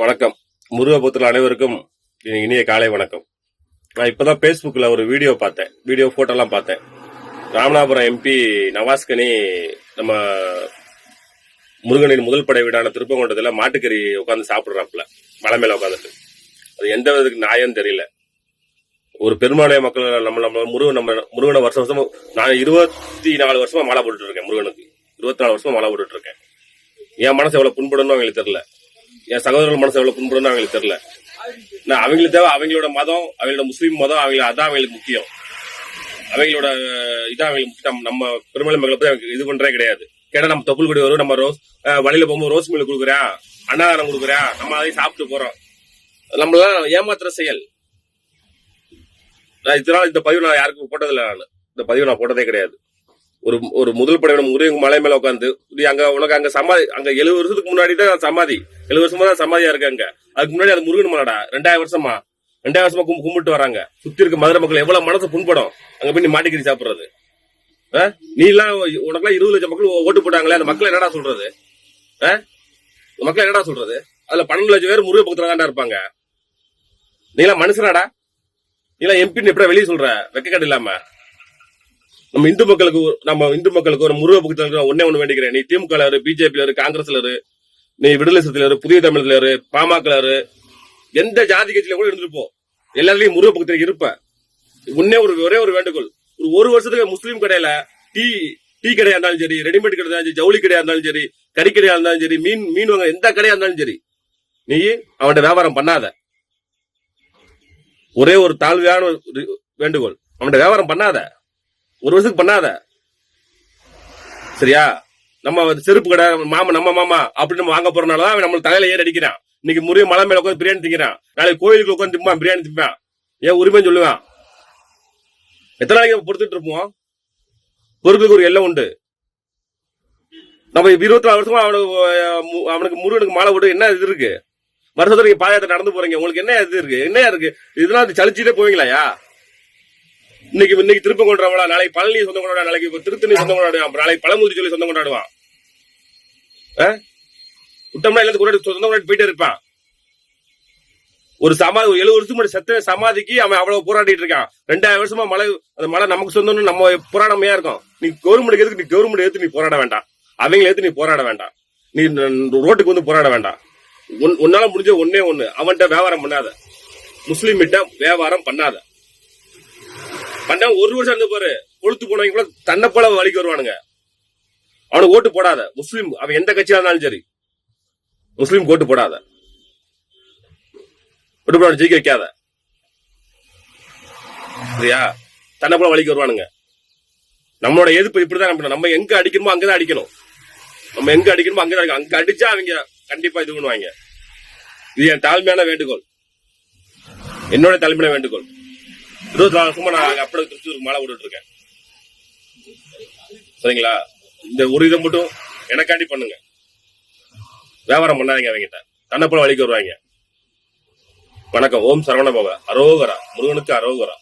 வணக்கம். முருகபுத்திர அனைவருக்கும் இனிய காலை வணக்கம். நான் இப்பதான் பேஸ்புக்ல ஒரு வீடியோ பார்த்தேன். வீடியோ போட்டோலாம் பார்த்தேன். ராமநாதபுரம் எம்பி நவாஸ்கனி நம்ம முருகனின் முதல் படை வீடான திருப்பங்கோட்டத்தில் மாட்டுக்கறி உட்காந்து சாப்பிடுறாப்புல. மலை மேல உட்காந்துட்டு அது எந்த விதத்துக்கு நியாயம் தெரியல. ஒரு பெரும்பாலான மக்கள் நம்ம நம்ம முருகன் நம்ம முருகனை வருஷம் வருஷம் நான் இருபத்தி நாலு வருஷமா மாலை போட்டுட்டு இருக்கேன் முருகனுக்கு. இருபத்தி நாலு வருஷமா மாலை போட்டுட்டு இருக்கேன். என் மனசு எவ்வளவு புண்படணும் எங்களுக்கு தெரியல. என் சகோதரர்கள் மனசு எவ்வளவு புண்படணும் அவங்களுக்கு தெரியல. நான் அவங்களுக்கு தேவை அவங்களோட மதம் அவங்களோட முஸ்லீம் மதம் அவங்களுக்கு அதான் அவங்களுக்கு முக்கியம். அவங்களோட இதான் அவங்களுக்கு முக்கியம். நம்ம- பெருமளை மக்களை பத்தி அவங்க இது பண்றே கிடையாது. கேட்டா நம்ம தொப்புள் கொடி வரும் நம்ம ரோஸ் வழியில போகும்போது ரோஸ் மில் கொடுக்குறேன் அன்னதானம் கொடுக்குறேன் நம்ம அதையும் சாப்பிட்டு போறோம். நம்மளாம் ஏமாத்துற செயல். நான் இதனால இந்த பதிவு நான் யாருக்கும் போட்டதில்லை நான். இந்த பதிவு நான் போட்டதே கிடையாது. ஒரு ஒரு முதல் படையோட முருகன் மலை மேல உட்காந்து அங்க உனக்கு அங்க சமாதி அங்க எழுபது வருஷத்துக்கு முன்னாடி தான் சமாதி. எழுபது வருஷமா தான் சமாதியா இருக்காங்க. அதுக்கு முன்னாடி அது முருகன் மலைடா ரெண்டாயிரம் வருஷமா. ரெண்டாயிரம் வருஷமா கும் கும்பிட்டு வராங்க. சுத்தி இருக்க மதுரை மக்கள் எவ்வளவு மனசு புண்படும். அங்க போய் நீ மாட்டிக்கறி சாப்பிடுறது. ஆ? நீ எல்லாம் உனக்கெல்லாம் இருபது லட்சம் மக்கள் ஓட்டு போட்டாங்களே அந்த மக்கள் என்னடா சொல்றது? ஆ? மக்கள் என்னடா சொல்றது? அதுல பன்னெண்டு லட்சம் பேர் முருக பக்கத்துல தான்டா இருப்பாங்க. நீங்களா மனுஷனாடா? நீங்களா எம்பின்னு எப்படி வெளியே சொல்ற? வெக்கக்கட்டு இல்லாம. நம்ம இந்து மக்களுக்கு நம்ம இந்து மக்களுக்கு ஒரு முருக பக்கத்தில் ஒன்னே ஒன்று வேண்டிக்கிறேன். நீ திமுக இரு பிஜேபி இரு காங்கிரஸ்ல இரு. நீ விடுதலை சிறுத்தையில புதிய தமிழ்ல இரு பாமக எந்த ஜாதி கட்சியில கூட இருந்துட்டு போ எல்லாத்துலயும் முருக பக்கத்துல இருப்ப உன்னே ஒரு ஒரே ஒரு வேண்டுகோள். ஒரு ஒரு வருஷத்துக்கு முஸ்லீம் கடையில டீ டீ கடையா இருந்தாலும் சரி ரெடிமேட் கடை இருந்தாலும் சரி ஜவுளி கடையா இருந்தாலும் சரி கறி கடையா இருந்தாலும் சரி மீன் மீன் வாங்க எந்த கடையா இருந்தாலும் சரி நீ அவன்கிட்ட வியாபாரம் பண்ணாத. ஒரே ஒரு தாழ்வையான ஒரு வேண்டுகோள். அவன்கிட்ட வியாபாரம் பண்ணாத. ஒரு வருஷத்துக்கு பண்ணாத. சரியா? நம்ம வந்து செருப்பு கடை மாமா நம்ம மாமா அப்படின்னு நம்ம வாங்க போறனால தான் அவன் நம்ம தலையில ஏறி அடிக்கிறான். இன்னைக்கு முறிய மலை மேல உட்காந்து பிரியாணி திங்கிறான். நாளைக்கு கோயிலுக்கு உட்காந்து திம்பான் பிரியாணி திம்பான். ஏன் உரிமைன்னு சொல்லுவான். எத்தனை நாளைக்கு பொறுத்துட்டு இருப்போம்? பொறுப்புக்கு ஒரு எல்லாம் உண்டு. நம்ம இருபத்தி நாலு வருஷமா அவனுக்கு அவனுக்கு முருகனுக்கு மாலை போட்டு என்ன இது இருக்கு? வருஷத்துக்கு பாதயாத்திரை நடந்து போறீங்க. உங்களுக்கு என்ன இது இருக்கு? என்ன இருக்கு? இதெல்லாம் அது சலிச்சுட்டே போவீங்களாயா இன்னைக்கு இன்னைக்கு திருப்பம் கொண்டாடுவாங்களா நாளைக்கு பழனி சொந்தம் கொண்டாடுவான் நாளைக்கு திருத்தணி சொந்தம் கொண்டாடுவான் நாளைக்கு பழமுதிர் சொல்லி சொந்தம் கொண்டாடுவான் விட்டோம்னா எல்லாத்துக்கு சொந்த முன்னாடி போயிட்டே இருப்பான். ஒரு சமாதி ஒரு எழுபது வருஷம் முன்னாடி செத்த சமாதிக்கு அவன் அவ்வளவு போராடிட்டு இருக்கான். ரெண்டாயிரம் வருஷமா மலை அந்த மலை நமக்கு சொந்தம்னு நம்ம போராடமையா இருக்கும். நீ கவர்மெண்ட் எதுக்கு நீ கவர்மெண்ட் எடுத்து நீ போராட வேண்டாம். அவங்களை எடுத்து நீ போராட வேண்டாம். நீ ரோட்டுக்கு வந்து போராட வேண்டாம். உன்னால முடிஞ்ச ஒன்னே ஒண்ணு. அவன்கிட்ட வியாபாரம் பண்ணாத. முஸ்லீம் கிட்ட வியாபாரம் பண்ணாத. பண்ண ஒரு வருஷம் இருந்து பாரு கொளுத்து போனவங்க கூட தன்னை போல வழிக்கு வருவானுங்க. அவனுக்கு ஓட்டு போடாத. முஸ்லீம் அவன் எந்த கட்சியா இருந்தாலும் சரி. முஸ்லீம் ஓட்டு போடாத. விடுபட ஜெயிக்க வைக்காத. சரியா? தன்னை போல வழிக்கு வருவானுங்க. நம்மளோட எதிர்ப்பு இப்படிதான் நம்ம நம்ம எங்க அடிக்கணுமோ அங்கதான் அடிக்கணும். நம்ம எங்க அடிக்கணுமோ அங்கதான் அடிக்கணும். அங்க அடிச்சா அவங்க கண்டிப்பா இது பண்ணுவாங்க. இது என் தாழ்மையான வேண்டுகோள். என்னோட தலைமையான வேண்டுகோள். இருபத்தி நாலு வருஷமா நான் அப்படி திருச்சூருக்கு மாலை விட்டுட்டு இருக்கேன். சரிங்களா? இந்த ஒரு இதை மட்டும் எனக்காண்டி பண்ணுங்க. வியாபாரம் பண்ணாதீங்க அவங்ககிட்ட. தன்னை போல வழிக்கு வருவாங்க. வணக்கம். ஓம் சரவண பவ. அரோகரா. முருகனுக்கு அரோகரா.